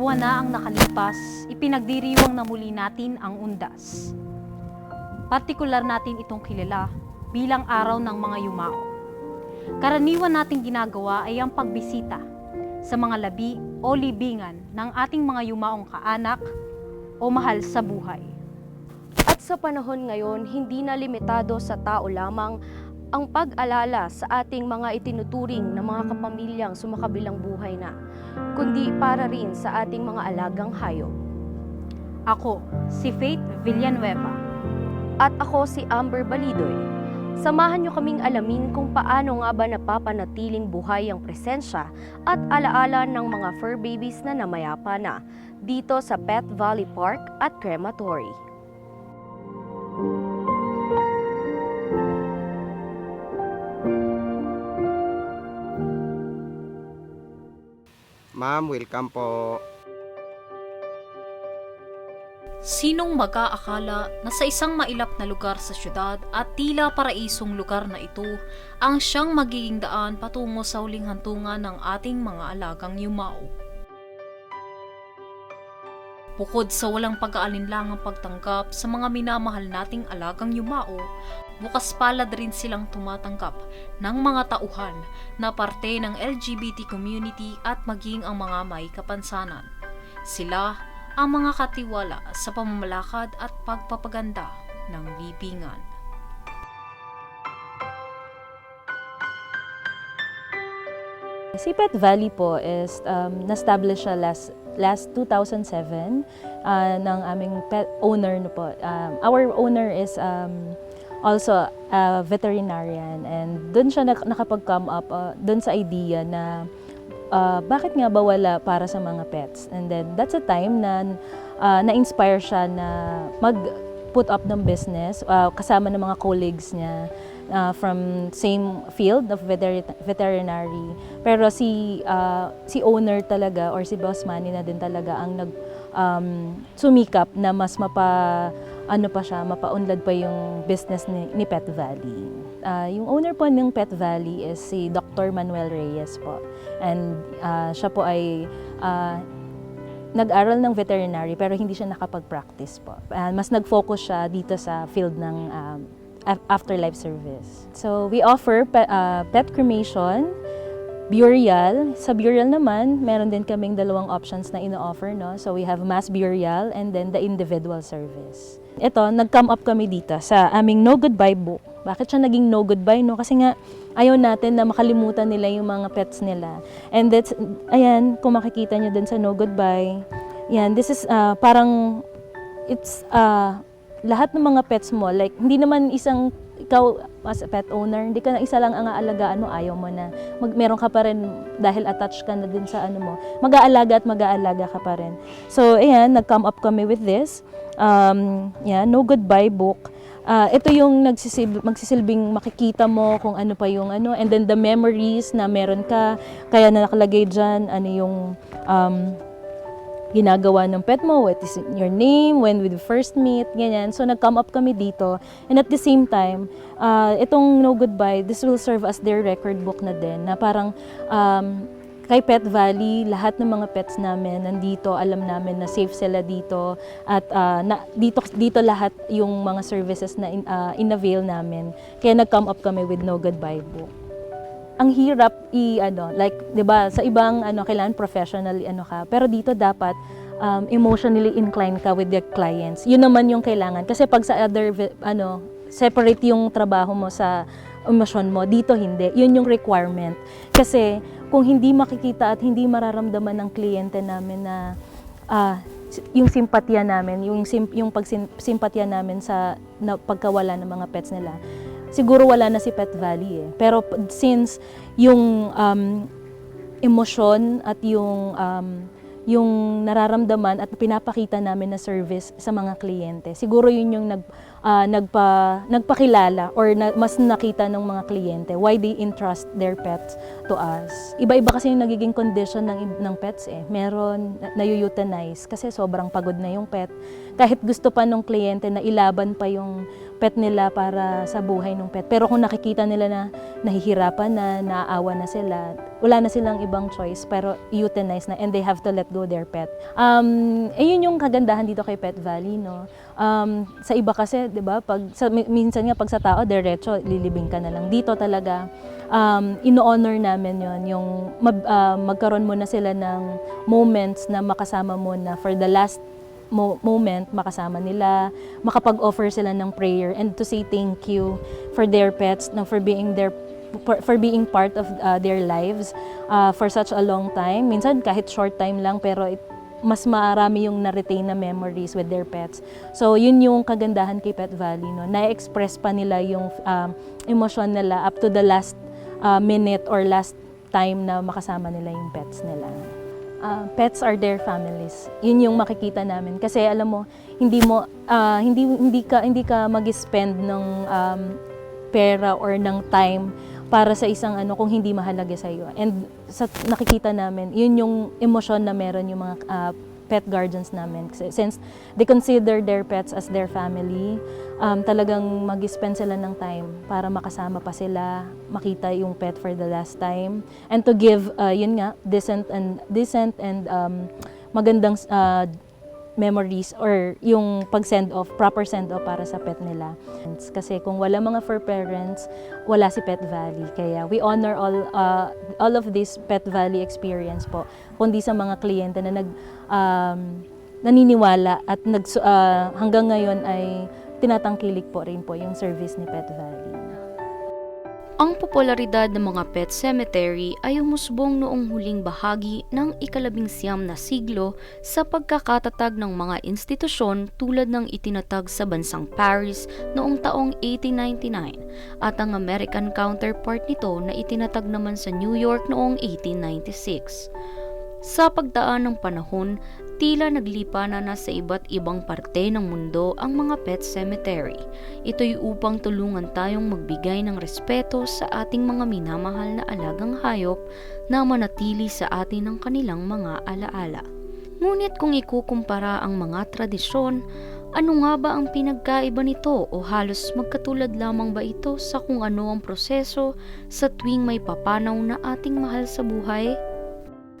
Buwan na ang nakalipas, ipinagdiriwang na muli natin ang undas. Partikular natin itong kilala bilang araw ng mga yumao. Karaniwan nating ginagawa ay ang pagbisita sa mga labi o libingan ng ating mga yumaong kaanak o mahal sa buhay. At sa panahon ngayon, hindi na limitado sa tao lamang ang pag-alala sa ating mga itinuturing na mga kapamilyang sumakabilang buhay na, kundi para rin sa ating mga alagang hayop. Ako, si Faith Villanueva. At ako si Amber Balidoy. Samahan niyo kaming alamin kung paano nga ba napapanatiling buhay ang presensya at alaala ng mga fur babies na namayapa na dito sa Pet Valley Park at Crematory. Ma'am, welcome po. Sinong mag-aakala na sa isang mailap na lugar sa syudad at tila paraisong lugar na ito ang siyang magiging daan patungo sa huling hantungan ng ating mga alagang yumao. Bukod sa walang pag-aalinlangang pagtanggap sa mga minamahal nating alagang yumao, bukas palad rin silang tumatanggap ng mga tauhan na parte ng LGBT community at maging ang mga may kapansanan. Sila ang mga katiwala sa pamamalakad at pagpapaganda ng libingan. Si Pet Valley po is um, na-establish siya last, last 2007 uh, ng aming pet owner no po. Um, our owner is um, also a veterinarian and doon siya nak- nakapag-come up uh, doon sa idea na uh, bakit nga ba wala para sa mga pets. And then that's a time na uh, na-inspire siya na mag put up ng business uh, kasama ng mga colleagues niya uh, from same field of veter- veterinary. Pero si uh, si owner talaga or si Boss Manny na din talaga ang nag um, sumikap na mas mapa ano pa siya, mapaunlad pa yung business ni, ni Pet Valley. Uh, yung owner po ng Pet Valley is si Dr. Manuel Reyes po. And uh, siya po ay uh, nag-aral ng veterinary pero hindi siya nakapag-practice po. Uh, mas nag-focus siya dito sa field ng um, af- afterlife service. So we offer pe- uh, pet cremation, burial. Sa burial naman, meron din kaming dalawang options na ino-offer. No? So we have mass burial and then the individual service. Ito, nag-come up kami dito sa aming No Goodbye book. Bakit siya naging no goodbye? No? Kasi nga, ayaw natin na makalimutan nila yung mga pets nila. And that's, ayan, kung makikita nyo dun sa no goodbye, yan, this is uh, parang, it's, uh, lahat ng mga pets mo, like, hindi naman isang, ikaw as a pet owner, hindi ka na isa lang ang aalagaan mo, ayaw mo na. Mag, meron ka pa rin, dahil attached ka na din sa ano mo, mag-aalaga at mag-aalaga ka pa rin. So, ayan, nag-come up kami with this. Um, yan, no goodbye book. Ah, ito yung nagsisil- magsisilbing makikita mo kung ano pa yung ano and then the memories na meron ka kaya na nakalagay diyan ano yung um, ginagawa ng pet mo, what is your name, when we first meet, ganyan. So, nag-come up kami dito. And at the same time, uh, itong No Goodbye, this will serve as their record book na din, na parang um, kay Pet Valley, lahat ng mga pets namin nandito, alam namin na safe sila dito at uh, na, dito dito lahat yung mga services na in, uh, in-avail namin. Kaya nag-come up kami with No Goodbye book ang hirap i ano like 'di ba sa ibang ano kailangan professionally ano ka. Pero dito dapat um, emotionally inclined ka with your clients. Yun naman yung kailangan. Kasi pag sa other ano separate yung trabaho mo sa emosyon mo dito hindi. Yun yung requirement. Kasi kung hindi makikita at hindi mararamdaman ng kliyente namin na ah, yung simpatya namin, yung sim, yung pagsimpatya namin sa na, pagkawala ng mga pets nila, siguro wala na si Pet Valley eh. Pero since yung um, emosyon at yung um, yung nararamdaman at pinapakita namin na service sa mga kliyente. Siguro yun yung nag, ah, nagpa, nagpakilala or na, mas nakita ng mga kliyente why they entrust their pets to us. Iba-iba kasi yung nagiging condition ng, ng pets eh. Meron na, na-euthanize kasi sobrang pagod na yung pet. Kahit gusto pa ng kliyente na ilaban pa yung pet nila para sa buhay ng pet. Pero kung nakikita nila na nahihirapan na, naaawa na sila, wala na silang ibang choice pero euthanize na and they have to let go their pet. Um, ayun yung kagandahan dito kay Pet Valley, no? Um, sa iba kasi, 'di ba, pag sa, mi- minsan nga pag sa tao diretso lilibing ka na lang. Dito talaga um, ino-honor namin yon yung mag, ah, magkaroon mo na sila ng moments na makasama mo na for the last mo- moment makasama nila, makapag-offer sila ng prayer and to say thank you for their pets, no, for being their for, for being part of uh, their lives uh, for such a long time. Minsan kahit short time lang pero it, mas marami yung na-retain na memories with their pets. So, yun yung kagandahan kay Pet Valley, no? Na-express pa nila yung um, emosyon nila up to the last uh, minute or last time na makasama nila yung pets nila. Uh, pets are their families. Yun yung makikita namin kasi alam mo hindi mo ah, hindi hindi ka hindi ka mag-spend ng um, pera or ng time para sa isang ano kung hindi mahalaga sa iyo. And sa nakikita namin, yun yung emosyon na meron yung mga ah, pet guardians namin. Since they consider their pets as their family, um, talagang mag-spend sila ng time para makasama pa sila, makita yung pet for the last time, and to give, uh, yun nga, decent and, decent and um, magandang uh, memories or yung pag-send off, proper send off para sa pet nila. Kasi kung wala mga fur parents, wala si Pet Valley. Kaya we honor all uh, all of this Pet Valley experience po. Kundi sa mga kliyente na nag um, naniniwala at nag uh, hanggang ngayon ay tinatangkilik po rin po yung service ni Pet Valley. Ang popularidad ng mga pet cemetery ay umusbong noong huling bahagi ng ikalabing siyam na siglo sa pagkakatatag ng mga institusyon tulad ng itinatag sa bansang Paris noong taong 1899 at ang American counterpart nito na itinatag naman sa New York noong 1896. Sa pagdaan ng panahon, tila naglipa na na sa iba't ibang parte ng mundo ang mga pet cemetery. Ito'y upang tulungan tayong magbigay ng respeto sa ating mga minamahal na alagang hayop na manatili sa atin ang kanilang mga alaala. Ngunit kung ikukumpara ang mga tradisyon, ano nga ba ang pinagkaiba nito o halos magkatulad lamang ba ito sa kung ano ang proseso sa tuwing may papanaw na ating mahal sa buhay?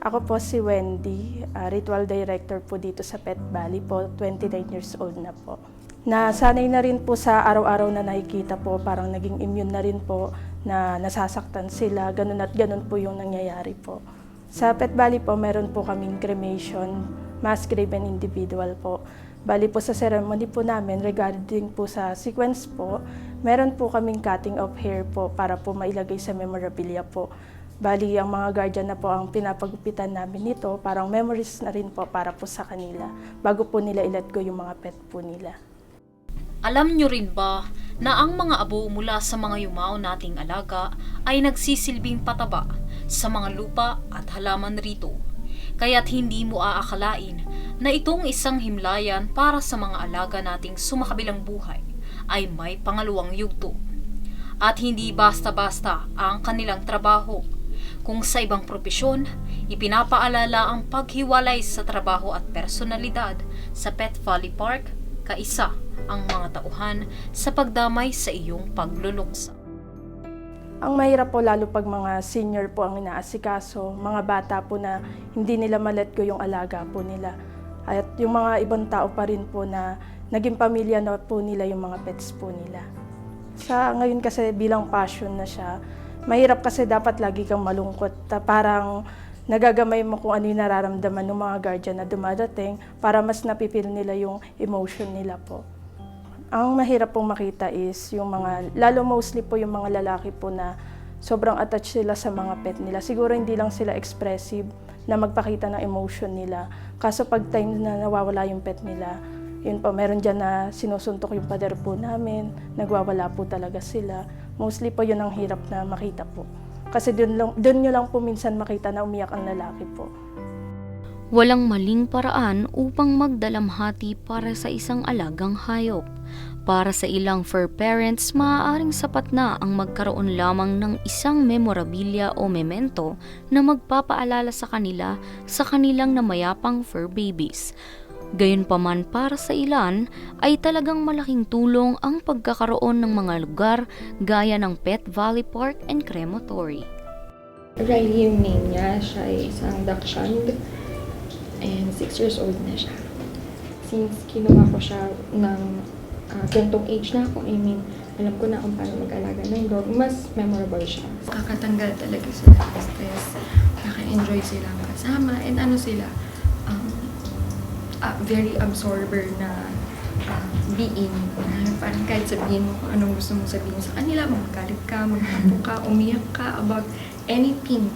Ako po si Wendy, ah, ritual director po dito sa Pet Valley po, 29 years old na po. Nasanay na rin po sa araw-araw na nakikita po, parang naging immune na rin po na nasasaktan sila, ganun at ganun po yung nangyayari po. Sa Pet Valley po, meron po kaming cremation, mass grave and individual po. Bali po sa ceremony po namin, regarding po sa sequence po, meron po kaming cutting of hair po para po mailagay sa memorabilia po. Bali, ang mga guardian na po ang pinapagupitan namin nito, parang memories na rin po para po sa kanila, bago po nila ilet go yung mga pet po nila. Alam nyo rin ba na ang mga abo mula sa mga yumao nating alaga ay nagsisilbing pataba sa mga lupa at halaman rito? Kaya't hindi mo aakalain na itong isang himlayan para sa mga alaga nating sumakabilang buhay ay may pangalawang yugto. At hindi basta-basta ang kanilang trabaho. Kung sa ibang propesyon, ipinapaalala ang paghiwalay sa trabaho at personalidad sa Pet Valley Park, kaisa ang mga tauhan sa pagdamay sa iyong pagluluksa. Ang mahirap po lalo pag mga senior po ang inaasikaso, mga bata po na hindi nila malet go yung alaga po nila. At yung mga ibang tao pa rin po na naging pamilya na po nila yung mga pets po nila. Sa ngayon kasi bilang passion na siya, mahirap kasi dapat lagi kang malungkot. Ta- Parang nagagamay mo kung ano yung nararamdaman ng mga guardian na dumadating para mas napipil nila yung emotion nila po. Ang mahirap pong makita is yung mga, lalo mostly po yung mga lalaki po na sobrang attached sila sa mga pet nila. Siguro hindi lang sila expressive na magpakita ng emotion nila. Kaso pag time na nawawala yung pet nila, yun po, meron dyan na sinusuntok yung pader po namin, nagwawala po talaga sila. Mostly po yun ang hirap na makita po. Kasi dun, lang, dun nyo lang po minsan makita na umiyak ang lalaki po. Walang maling paraan upang magdalamhati para sa isang alagang hayop. Para sa ilang fur parents, maaaring sapat na ang magkaroon lamang ng isang memorabilia o memento na magpapaalala sa kanila sa kanilang namayapang fur babies. Gayunpaman para sa ilan ay talagang malaking tulong ang pagkakaroon ng mga lugar gaya ng Pet Valley Park and Crematory. Riley yung name niya. Siya ay isang Dachshund. And 6 years old na siya. Since kinuha ko siya ng uh, gantong age na ako, I mean, alam ko na kung paano mag-alaga ng dog, mas memorable siya. Kakatanggal talaga sila ng stress. Naka-enjoy silang kasama. And ano sila, um, ah, very absorber na ah, being. Na parang kahit sabihin mo kung anong gusto mong sabihin sa kanila, magkalit ka, magtapo ka, umiyak ka about anything,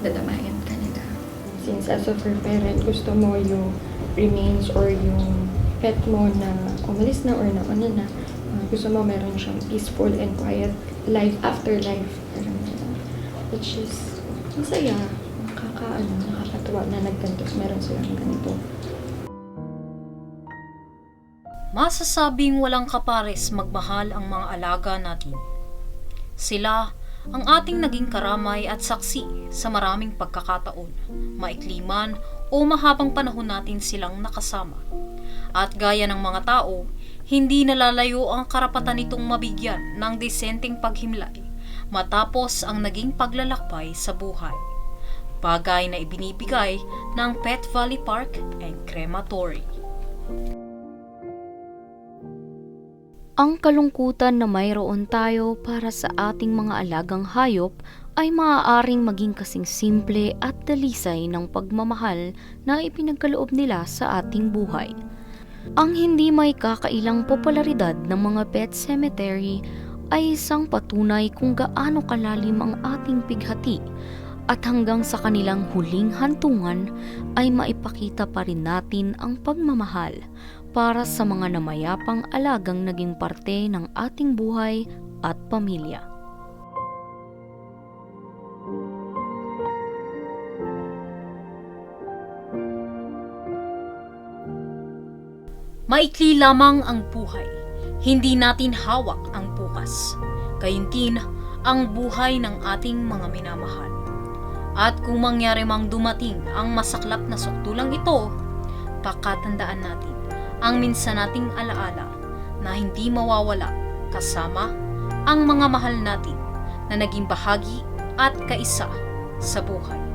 dadamayan ka nila. Since as of her parent, gusto mo yung remains or yung pet mo na umalis na or nauna na, ah, gusto mo meron siyang peaceful and quiet life after life. Parang. Which is, masaya. Nakaka, ano, nakakatuwa na naggantos. Meron silang ganito. Masasabing walang kapares magmahal ang mga alaga natin. Sila ang ating naging karamay at saksi sa maraming pagkakataon, maikli man o mahabang panahon natin silang nakasama. At gaya ng mga tao, hindi nalalayo ang karapatan nitong mabigyan ng disenteng paghimlay matapos ang naging paglalakbay sa buhay. Bagay na ibinibigay ng Pet Valley Park and Crematory. Ang kalungkutan na mayroon tayo para sa ating mga alagang hayop ay maaaring maging kasing simple at dalisay ng pagmamahal na ipinagkaloob nila sa ating buhay. Ang hindi may kakailang popularidad ng mga pet cemetery ay isang patunay kung gaano kalalim ang ating pighati at hanggang sa kanilang huling hantungan ay maipakita pa rin natin ang pagmamahal para sa mga namayapang alagang naging parte ng ating buhay at pamilya. Maikli lamang ang buhay. Hindi natin hawak ang bukas. Kayuntin ang buhay ng ating mga minamahal. At kung mangyari mang dumating ang masaklap na suktulang ito, pakatandaan natin ang minsan nating alaala na hindi mawawala kasama ang mga mahal natin na naging bahagi at kaisa sa buhay.